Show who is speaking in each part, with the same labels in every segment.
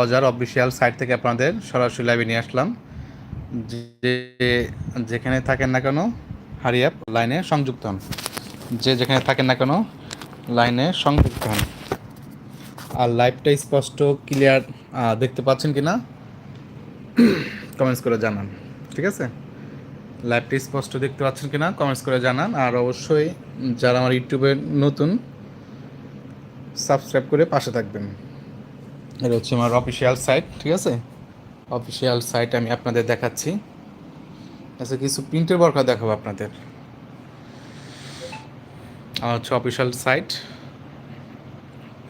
Speaker 1: হাজার official site থেকে আপনাদের সরাসরি লাইভে নিয়ে আসলাম। যে যেখানে থাকেন না কেন হারিয়াপ লাইনে সংযুক্ত হন। যে যেখানে থাকেন না কেন লাইনে সংযুক্ত হন। আর লাইভটা স্পষ্ট ক্লিয়ার দেখতে পাচ্ছেন কি না কমেন্টস করে জানান, ঠিক আছে? লাইভটা স্পষ্ট দেখতে পাচ্ছেন কি না কমেন্টস করে জানান। আর অবশ্যই যারা আমার ইউটিউবে নতুন সাবস্ক্রাইব করে পাশে থাকবেন। এটা হচ্ছে আমার অফিসিয়াল সাইট ঠিক আছে? অফিসিয়াল সাইট আমি আপনাদের দেখাচ্ছি। আচ্ছা কিছু প্রিন্টের বরকা দেখাবো আপনাদের। আমার হচ্ছে অফিসিয়াল সাইট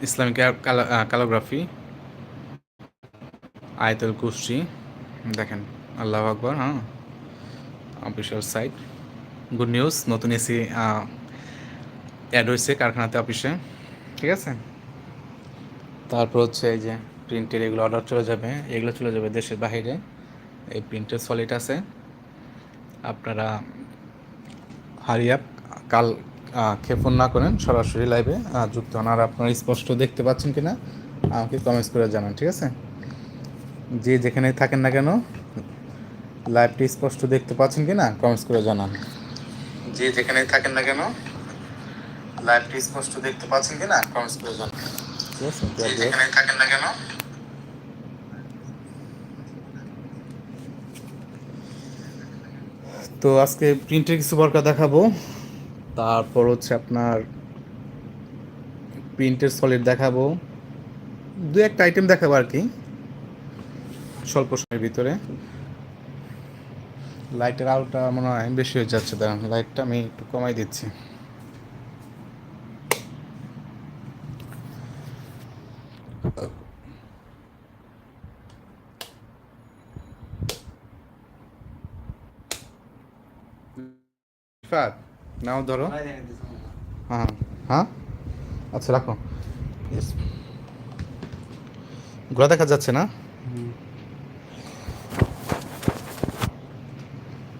Speaker 1: ইসলামিক ক্যালোগ্রাফি আয়তুল কুশ্রী দেখেন, আল্লাহ আকবর হ্যাঁ? অফিসিয়াল সাইট গুড নিউজ নতুন এসি অ্যাড হয়েছে কারখানাতে অফিসে ঠিক আছে? তারপর হচ্ছে এই যে প্রিন্টের এগুলো অর্ডার চলে যাবে, এগুলো চলে যাবে দেশের বাইরে। এই প্রিন্টের সলিড আছে। আপনারা হারিয়া কাল ক্ষেপণ না করেন, সরাসরি লাইভে যুক্ত হন। আর আপনারা স্পষ্ট দেখতে পাচ্ছেন কি না আমাকে কমেন্টস করে জানান, ঠিক আছে? যে যেখানে থাকেন না কেন লাইভটি স্পষ্ট দেখতে পাচ্ছেন কি না কমেন্টস করে জানান। যে যেখানে থাকেন না কেন লাইভটি স্পষ্ট দেখতে পাচ্ছেন কি না কমেন্টস করে জানান। আছে যে যেখানে থাকেন না কেন? তো আজকে প্রিন্টের কিছু বরকা দেখাবো। তারপর হচ্ছে আপনার প্রিন্টের সলিড দেখাবো। দু একটা আইটেম দেখাবো আর কি। স্বল্প সময়ের ভিতরে। লাইটের আলোটা মনে হয় বেশি হয়ে যাচ্ছে দাঁড়ান লাইটটা আমি একটু কমাই দিচ্ছি। ফাত নাও ধরো। হ্যাঁ হ্যাঁ? আচ্ছা রাখো. গোড়া দেখা যাচ্ছে না?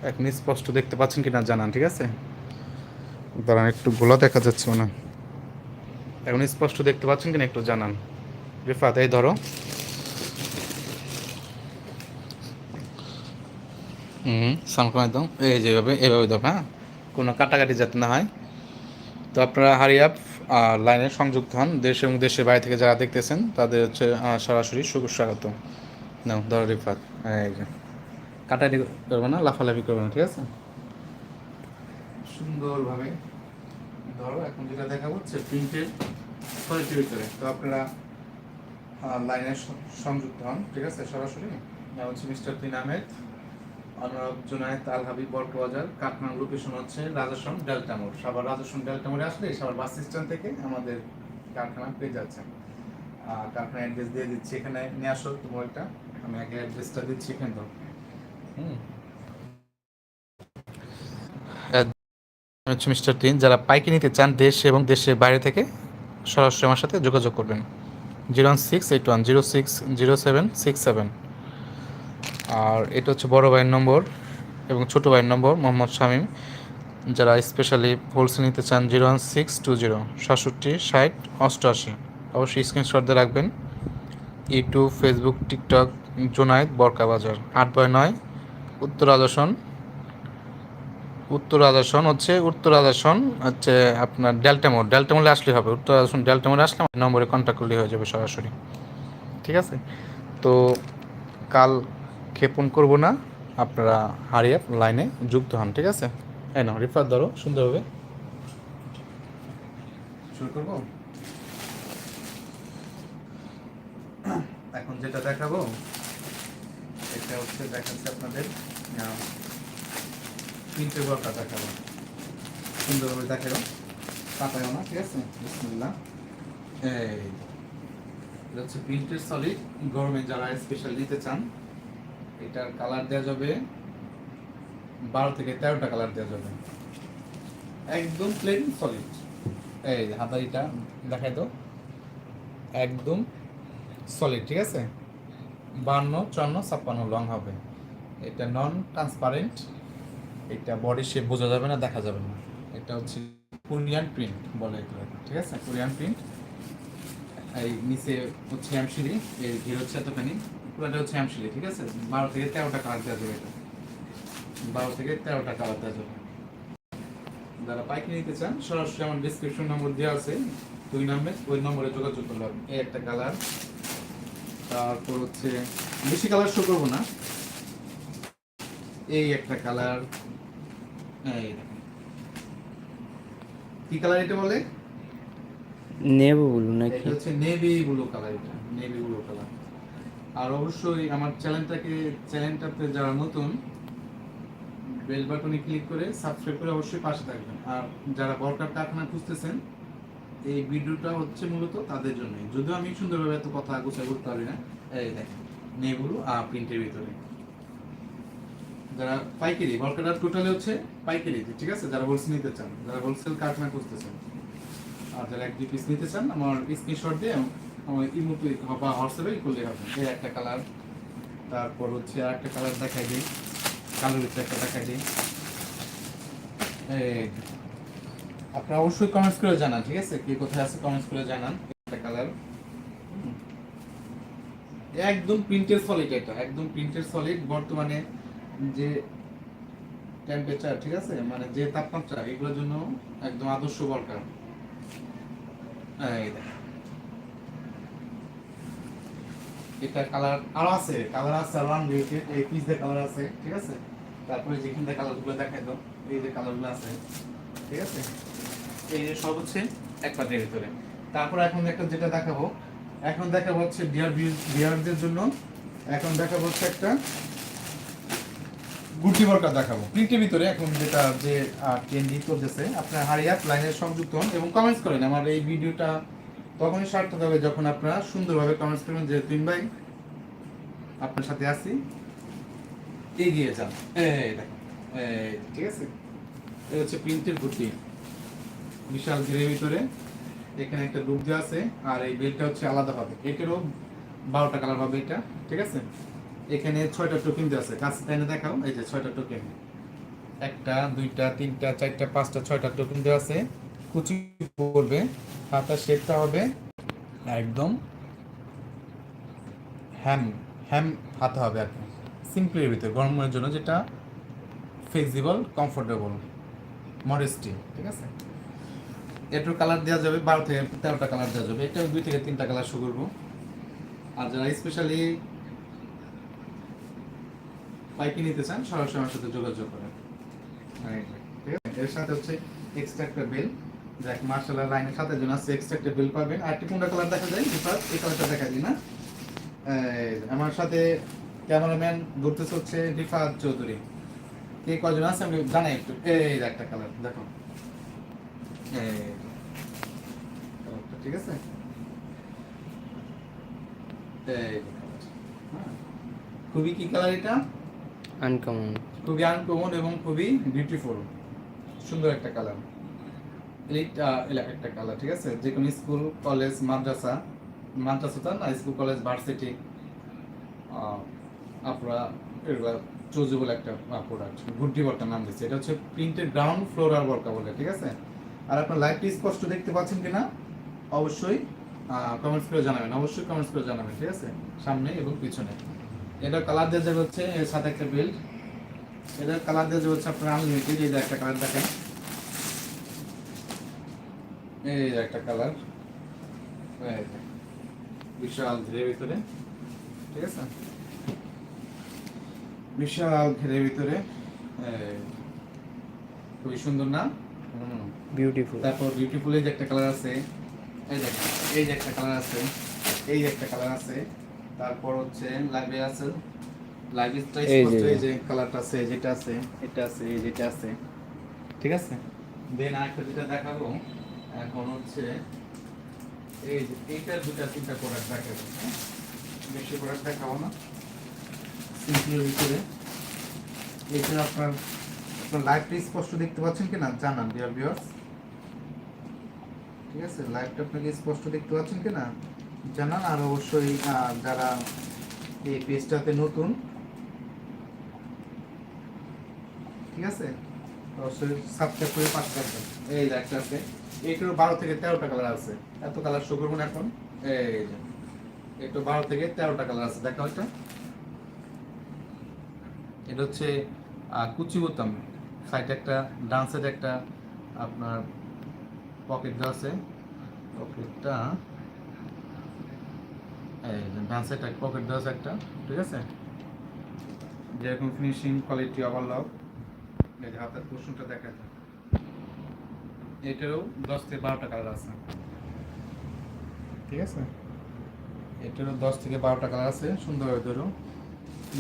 Speaker 1: এখন স্পষ্ট দেখতে পাচ্ছেন কি না জানান ঠিক আছে? দাঁড়ান একটু গোলা দেখা যাচ্ছে হয়। এখন স্পষ্ট দেখতে পাচ্ছেন কিনা একটু জানান। রিফাত এই ধরো। হুম সামনে একদম। এই যেভাবে এইভাবে দাও হ্যাঁ? কোনো কাটাকাটি যাতে না হয়। তো আপনারা হারিয়াপ লাইনে সংযুক্ত হন। দেশ এবং দেশের বাইরে থেকে যারা দেখতেছেন, তাদের হচ্ছে সরাসরি শুভ স্বাগত। নাও, ধরো রিফাত। এই কাটাকাটি করবে না, লাফালাফি করবে না, ঠিক আছে? সুন্দরভাবে ধরো, এখন যেটা দেখাবো হচ্ছে প্রিন্টের কোয়ালিটির ভিতরে। তো আপনারা লাইনে সংযুক্ত হন, ঠিক আছে? সরাসরি। হচ্ছে মিস্টার তিন আহমেদ। অনুরাগ জুনায়েদ আল হাবিব, বরকবাজার কাঠমান্ডু লোকেশন হচ্ছে রাজাসন ডেল্টা মোড়। সাবার রাজাসন ডেল্টা মোড়ে আসলে সাবার বাস স্ট্যান্ড থেকে আমাদের কারখানা পেয়ে যাচ্ছেন কারখানা অ্যাড্রেস দিয়ে দিচ্ছি এখানে। নিয়ে আসো তোমার একটা। আমি আগে অ্যাড্রেসটা দিচ্ছি এখানে তো হুম। হচ্ছে মিস্টার তিন। যারা পাইকি নিতে চান দেশ এবং দেশের বাইরে থেকে, সরাসরি আমার সাথে যোগাযোগ করবেন। Zero one six eight one zero six zero seven six seven. আর এটা হচ্ছে বড় ভাইয়ের নম্বর এবং ছোটো ভাইয়ের নম্বর, মোহাম্মদ শামীম, যারা স্পেশালি হোলসেল নিতে চান zero one six two zero, সাতষট্টি, ষাট, অষ্টআশি। অবশ্যই স্ক্রিনশট দিয়ে রাখবেন। ইউটিউব ফেসবুক টিকটক জোনায়েদ বরকা বাজার, আট বাই নয়, উত্তর আদর্শন। উত্তর আদর্শন হচ্ছে, উত্তর আদর্শন হচ্ছে আপনার ডেল্টামোর ডেল্টামোরে আসলে হবে। উত্তর আদর্শন ডেল্টামোরে আসলে আমার নম্বরে কন্ট্যাক্ট করলে হয়ে যাবে সরাসরি। ঠিক আছে? তো কাল ক্ষেপণ করব না। আপনারা হারিয়ে লাইনে যুক্ত হন ঠিক আছে? এই নাও রিফাত ধরো সুন্দরভাবে। শুরু করব? এখন যেটা দেখাবো এটা হচ্ছে দেখাচ্ছে আপনাদের তিনটে বরকা দেখাবো। সুন্দরভাবে দেখাবো কাটায়ও না ঠিক আছে? বিসমিল্লাহ। এই এটা হচ্ছে প্রিন্টেড সলিড গরমে যারা স্পেশাল নিতে চান এটার কালার দেওয়া যাবে বারো থেকে তেরোটা কালার দেওয়া যাবে। একদম প্লেন সলিড এই হাতারিটা দেখাই তো। একদম সলিড ঠিক আছে? বান্ন, চুয়ান্ন, ছাপ্পান্ন লং হবে। এটা নন ট্রান্সপারেন্ট এটা বডি শেপ বোঝা যাবে না, দেখা যাবে না। এটা হচ্ছে কোরিয়ান প্রিন্ট বলে ঠিক আছে? কোরিয়ান প্রিন্ট এই নিচে হচ্ছে হ্যামশিলি এর ঘির হচ্ছে এতখানি। পুরোটা হচ্ছে হ্যামশিলি ঠিক আছে? বারো থেকে তেরোটা কালার দেওয়া যাবে এটা। বারো থেকে তেরোটা কালার দেওয়া যাবে। যারা পাইকারি নিতে চান সরাসরি আমার ডিসক্রিপশন নম্বর দেওয়া আছে। দুই নম্বর ওই নম্বরে যোগাযোগ হবে। এই একটা কালার তারপর হচ্ছে বেশি কালার শো করব না। এই একটা কালার এই কি কালার এটা বলে?
Speaker 2: নেব বলুন নাকি?
Speaker 1: এটা হচ্ছে নেভি ব্লু কালার এটা। নেভি ব্লু কালার আর অবশ্যই আমার চ্যানেলটাকে চ্যানেলটাতে যারা নতুন বেল বাটনে ক্লিক করে সাবস্ক্রাইব করে অবশ্যই পাশে থাকবেন। আর যারা বরকার কারখানা খুঁজতেছেন, এই ভিডিওটা হচ্ছে মূলত তাদের জন্য। যদিও আমি সুন্দরভাবে এত কথা গোছাই করতে পারি না, এই দেখেন নেগুলো আর প্রিন্টের ভিতরে। যারা পাইকারি বরকাটা টোটালি হচ্ছে পাইকারি ঠিক আছে? যারা হোলসেল নিতে চান, যারা হোলসেল কারখানা খুঁজতেছেন, আর যারা এক দুই পিস নিতে চান, আমার স্ক্রিনশট দিয়ে ইমোতে বা হোয়াটসঅ্যাপে করলে হবে এই একটা কালার তারপর হচ্ছে আর একটা কালার দেখাই দিই। কালোর ভিতরে একটা দেখাই দিই। আপনারা অবশ্যই কমেন্টস করে জানান, ঠিক আছে? কে কোথায় আছে কমেন্টস করে জানান, একটা কালার একদম প্রিন্টের সলিড এটা, একদম প্রিন্টের সলিড বর্তমানে যে টেম্পারেচার ঠিক আছে? মানে যে তাপমাত্রা, এগুলোর জন্য একদম আদর্শ বরকার এই দেখেন। এটা কালার আরও আছে কালার আছে আরও আনবে, এই পিস দিয়ে কালার আছে, ঠিক আছে? তারপরে যেখান কালারগুলো দেখাই দাও এই যে কালারগুলো আছে, ঠিক আছে? এই যে সব হচ্ছে এক পাতের ভিতরে। তারপর এখন একটা যেটা দেখাবো, এখন দেখাবো হচ্ছে ডিয়ার ডিয়ারদের জন্য, এখন দেখাবো হচ্ছে একটা গুটি বরকা দেখাবো। প্রিন্টের ভিতরে এখন যেটা যে ট্রেন্ডিং করতেছে আপনার হারিয়াত লাইনের সংযুক্ত হন এবং কমেন্টস করেন, আমার এই ভিডিওটা তখনই সার্থক হবে যখন আপনারা সুন্দরভাবে কমেন্টস করবেন যে, তিন ভাই, আপনার সাথে আছি। এগিয়ে যান। ঠিক আছে? এই হচ্ছে প্রিন্টের গুটি বিশাল ঘিরের ভিতরে। এখানে একটা লুক দেওয়া আছে। আর এই বেলটা হচ্ছে আলাদা হবে। এটারও বারোটা কালার হবে এটা, ঠিক আছে? এখানে ছয়টা টোকেন দেওয়া আছে। কাছে তাই দেখাও। এই যে ছয়টা টোকেন একটা, দুইটা, তিনটা, চারটা, পাঁচটা, ছয়টা টোকেন দেওয়া আছে। কুচি পড়বে হাতার শেপটা হবে, একদম হ্যাম হ্যাম হাতে হবে আর কি। সিম্পলের ভিতরে গরমের জন্য যেটা ফ্লেক্সিবল কমফোর্টেবল মডেস্টি ঠিক আছে? এটার কালার দেওয়া যাবে, বারো থেকে তেরোটা কালার দেওয়া যাবে। এটা দুই থেকে তিনটা কালার শো করব। আর যারা স্পেশালি পাইকি নিতে চান, সরাসরি আমার সাথে যোগাযোগ করেন। এর সাথে হচ্ছে এক্সট্রা একটা বেল দেখ মার্শাল লাইনের সাথে জন আছে এক্সট্রা একটা বেল পাবেন আর একটি কোনটা কালার দেখা যায়? রিফাত এই কালারটা দেখা দিই না। আমার সাথে ক্যামেরাম্যান ঘুরতেছে হচ্ছে রিফাত চৌধুরী কে কজন আছে? আমি জানাই একটু। এই একটা কালার দেখো। ঠিক আছে। হ্যাঁ। খুবই কি কালার এটা?
Speaker 2: আনকমন
Speaker 1: খুবই আনকমন এবং খুবই বিউটিফুল সুন্দর একটা কালার এইটা এলাকা একটা কালার ঠিক আছে? যে কোনো স্কুল, কলেজ, মাদ্রাসা মাদ্রাসা না, স্কুল, কলেজ, ভার্সিটি আপনারা এগুলা চৌজুবল একটা প্রোডাক্ট গুড্ডি বর্কার নাম দিচ্ছে। এটা হচ্ছে প্রিন্টেড গ্রাউন্ড ফ্লোরাল বর্কা বলে, ঠিক আছে? আর আপনার লাইভটি স্পষ্ট দেখতে পাচ্ছেন কিনা? অবশ্যই কমেন্টস করে জানাবেন, অবশ্যই কমেন্টস করে জানাবেন, ঠিক আছে? সামনে এবং পিছনে। এটা কালার দেওয়া যাবে হচ্ছে, এর সাথে একটা বেল্ট এটার কালার দেওয়া যাবে হচ্ছে আপনার আনলিমিটেড এই একটা কালার দেখেন। এই যে একটা কালার বিশাল ঘিরের ভিতরে ঠিক আছে? বিশাল ঘিরের ভিতরে এই, খুবই সুন্দর না?
Speaker 2: বিউটিফুল
Speaker 1: তারপর বিউটিফুল এই যে একটা কালার আছে এই দেখেন এই যে একটা কালার আছে এই যে একটা কালার আছে। তারপর হচ্ছে লাইভে আছে লাইভে
Speaker 2: যে-
Speaker 1: এই যে কালারটা আছে যেটা আছে এটা আছে এই যেটা আছে ঠিক আছে? দেন আরেকটা যেটা দেখাবো এখন হচ্ছে এই যে এইটার দুটা তিনটা প্রোডাক্ট দেখাবো হ্যাঁ? বেশি প্রোডাক্ট দেখাবো না। সিম্পলের ভিতরে। এইটা আপনার আপনার লাইভটা স্পষ্ট দেখতে পাচ্ছেন কিনা? জানান ডিয়ার ভিউয়ার্স ঠিক আছে? লাইভটা আপনাকে স্পষ্ট দেখতে পাচ্ছেন কিনা? জানান, আর অবশ্যই যারা এই পেজটাতে নতুন, ঠিক আছে? অবশ্যই সাবস্ক্রাইব করে পাশে থাকবেন। এই আছে। এইটারও বারো থেকে তেরোটা কালার আছে। এত কালার শো করব এখন। একটু বারো থেকে তেরোটা কালার আছে। দেখা ওইটা এটা হচ্ছে কুচি বোতাম। সাইডে একটা, ডান একটা আপনার পকেট দেওয়া আছে। পকেটটা এই সাইডে পকেট দেওয়া একটা, ঠিক আছে? যেরকম ফিনিশিং কোয়ালিটি ওভারলক এই যে, হাতের কুশনটা দেখা যায় এটারও দশ থেকে বারোটা কালার আছে। ঠিক আছে? এটারও দশ থেকে বারোটা কালার আছে সুন্দরভাবে ধরো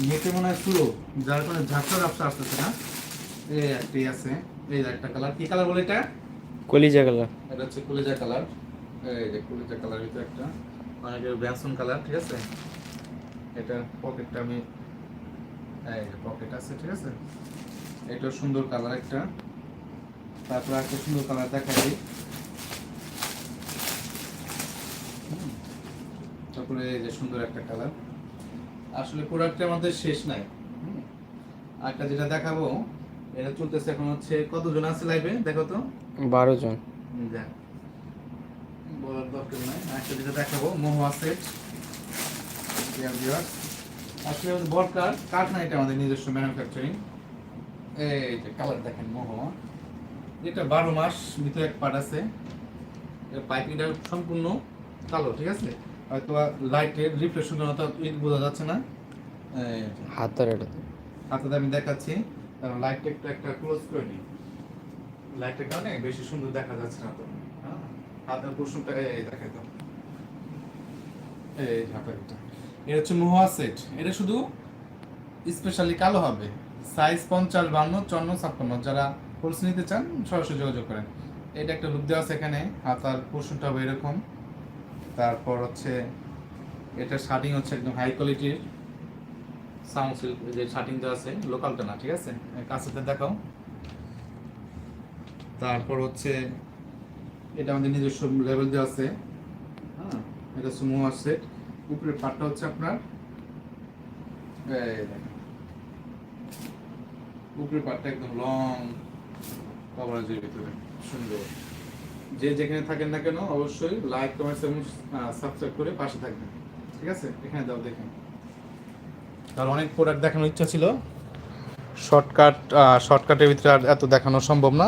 Speaker 1: নেটে মনে হয় পুরো যার কারণে ঝাপসা ঝাপসা আসতেছে না। এই একটি আছে এই একটা কালার কি কালার বলে এটা?
Speaker 2: কলিজা কালার
Speaker 1: এটা হচ্ছে কলিজা কালার এই যে কলিজা কালার ভিতরে একটা। অনেকের ব্যানসন কালার ঠিক আছে? এটা পকেটটা আমি এই পকেট আছে ঠিক আছে? এটা সুন্দর কালার একটা। তারপর একটা সুন্দর কালার দেখা দিই। তারপরে এই যে সুন্দর একটা কালার আসলে প্রোডাক্টের মধ্যে শেষ নাই। আরেকটা যেটা দেখাবো এটা চলতেছে এখন হচ্ছে কতজন আছে লাইভে দেখো তো।
Speaker 2: বারো জন।
Speaker 1: দেখ। বলার দরকার নাই। একটা যেটা দেখাবো মহুয়া সেট আসলে বরকার কাঠ না এটা আমাদের নিজস্ব ম্যানুফ্যাকচারিং এই যে কালার দেখেন মহুয়া এটা বারো মাস ভিতরে এক পার্ট আছে। পাইপিংটা সম্পূর্ণ কালো ঠিক আছে? হয়তো লাইটের রিফ্লেকশন জন্য তো ই বোঝা যাচ্ছে না।
Speaker 2: হাতার এটা
Speaker 1: হাতে আমি দেখাচ্ছি কারণ লাইটটা একটু একটা ক্লোজ করে নিই। লাইটের কারণে বেশি সুন্দর দেখা যাচ্ছে না তো। হ্যাঁ? হাতের কুসুমটা এই দেখাই তো। এই হাতের এটা। এটা হচ্ছে মহুয়া সেট এটা শুধু স্পেশালি কালো হবে। সাইজ পঞ্চাশ বান্ন চন্ন ছাপ্পান্ন যারা কোর্স নিতে চান, সরাসরি যোগাযোগ করেন। এটা একটা লুক দেওয়া আছে এখানে। হাতার পোর্শনটা হবে এরকম। তারপর হচ্ছে, এটা শার্টিং হচ্ছে একদম হাই কোয়ালিটির সাউন্ড সিল্ক যে শার্টিং দেওয়া আছে লোকালটা না, ঠিক আছে? কাছেতে দেখাও। তারপর হচ্ছে, এটা আমাদের নিজস্ব লেভেল দেওয়া আছে। হ্যাঁ এটা সুমো আছে উপরের পাটটা হচ্ছে আপনার। উপরের পাটটা একদম লং কভারেজের ভিতরে। সুন্দর। যে যেখানে থাকেন না কেন, অবশ্যই লাইক কমেন্টস এবং সাবস্ক্রাইব করে পাশে থাকবেন। ঠিক আছে? এখানে দাও, দেখেন। কারণ অনেক প্রোডাক্ট দেখানোর ইচ্ছা ছিল। শর্টকাট শর্টকাটের ভিতরে আর এত দেখানো সম্ভব না।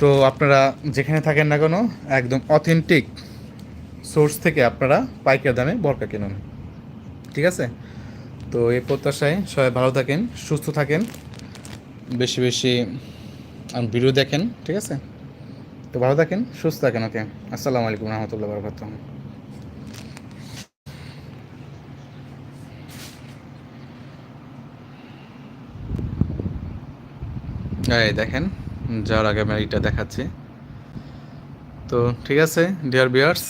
Speaker 1: তো আপনারা যেখানে থাকেন না কেন, একদম অথেন্টিক সোর্স থেকে আপনারা পাইকার দামে বরকা কিনুন। ঠিক আছে? তো এই প্রত্যাশায় সবাই ভালো থাকেন, সুস্থ থাকেন। বেশি বেশি ভিডিও দেখেন, ঠিক আছে? তো ভালো থাকেন, সুস্থ থাকেন, ওকে? আসসালামু আলাইকুম রহমতুল্লাহ বরকাত এই দেখেন, যাওয়ার আগে আমি এইটা দেখাচ্ছি। তো ঠিক আছে ডিয়ার বিয়ার্স